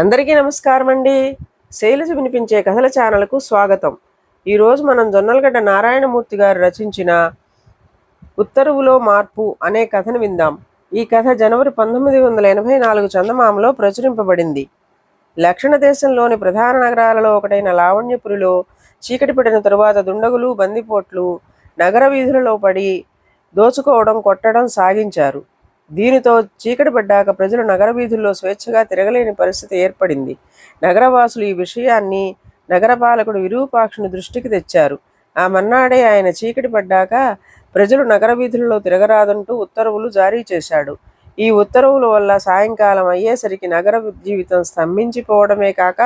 అందరికీ నమస్కారం అండి. శైలజ వినిపించే కథల ఛానల్కు స్వాగతం. ఈరోజు మనం జొన్నలగడ్డ నారాయణమూర్తి గారు రచించిన ఉత్తరువులో మార్పు అనే కథను విందాం. ఈ కథ జనవరి పంతొమ్మిది వందల ఎనభై నాలుగు చందమామలో ప్రచురింపబడింది. లక్షణ దేశంలోని ప్రధాన నగరాలలో ఒకటైన లావణ్యపురిలో చీకటి పడిన తరువాత దుండగులు బందిపోట్లు నగర వీధులలో పడి దోచుకోవడం కొట్టడం సాగించారు. దీనితో చీకటి పడ్డాక ప్రజలు నగర వీధుల్లో స్వేచ్ఛగా తిరగలేని పరిస్థితి ఏర్పడింది. నగరవాసులు ఈ విషయాన్ని నగరపాలకుడు విరూపాక్షుని దృష్టికి తెచ్చారు. ఆ మన్నాడే ఆయన చీకటి పడ్డాక ప్రజలు నగర వీధుల్లో తిరగరాదంటూ ఉత్తర్వులు జారీ చేశాడు. ఈ ఉత్తర్వుల వల్ల సాయంకాలం అయ్యేసరికి నగర జీవితం స్తంభించిపోవడమే కాక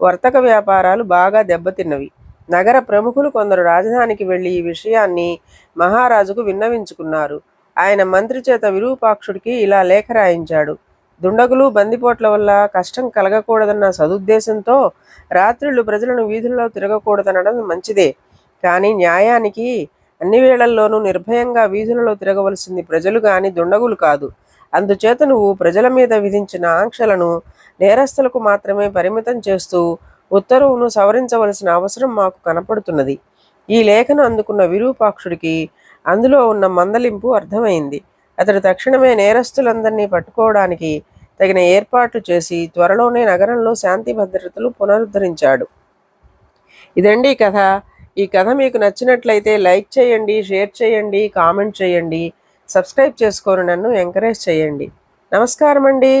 వర్తక వ్యాపారాలు బాగా దెబ్బతిన్నవి. నగర ప్రముఖులు కొందరు రాజధానికి వెళ్ళి ఈ విషయాన్ని మహారాజుకు విన్నవించుకున్నారు. ఆయన మంత్రి చేత విరూపాక్షుడికి ఇలా లేఖ రాయించాడు. దుండగులు బందిపోట్ల వల్ల కష్టం కలగకూడదన్న సదుద్దేశంతో రాత్రులు ప్రజలను వీధుల్లో తిరగకూడదనడం మంచిదే. కానీ న్యాయానికి అన్ని వేళల్లోనూ నిర్భయంగా వీధులలో తిరగవలసింది ప్రజలు కానీ దుండగులు కాదు. అందుచేత నువ్వు ప్రజల మీద విధించిన ఆంక్షలను నేరస్తులకు మాత్రమే పరిమితం చేస్తూ ఉత్తర్వును సవరించవలసిన అవసరం మాకు కనపడుతున్నది. ఈ లేఖను అందుకున్న విరూపాక్షుడికి అందులో ఉన్న మందలింపు అర్థమైంది. అతడు తక్షణమే నేరస్తులందరినీ పట్టుకోవడానికి తగిన ఏర్పాట్లు చేసి త్వరలోనే నగరంలో శాంతి భద్రతలు పునరుద్ధరించాడు. ఇదండి కథ. ఈ కథ మీకు నచ్చినట్లయితే లైక్ చేయండి షేర్ చేయండి కామెంట్ చేయండి సబ్స్క్రైబ్ చేసుకొని నన్ను ఎంకరేజ్ చేయండి. నమస్కారం అండి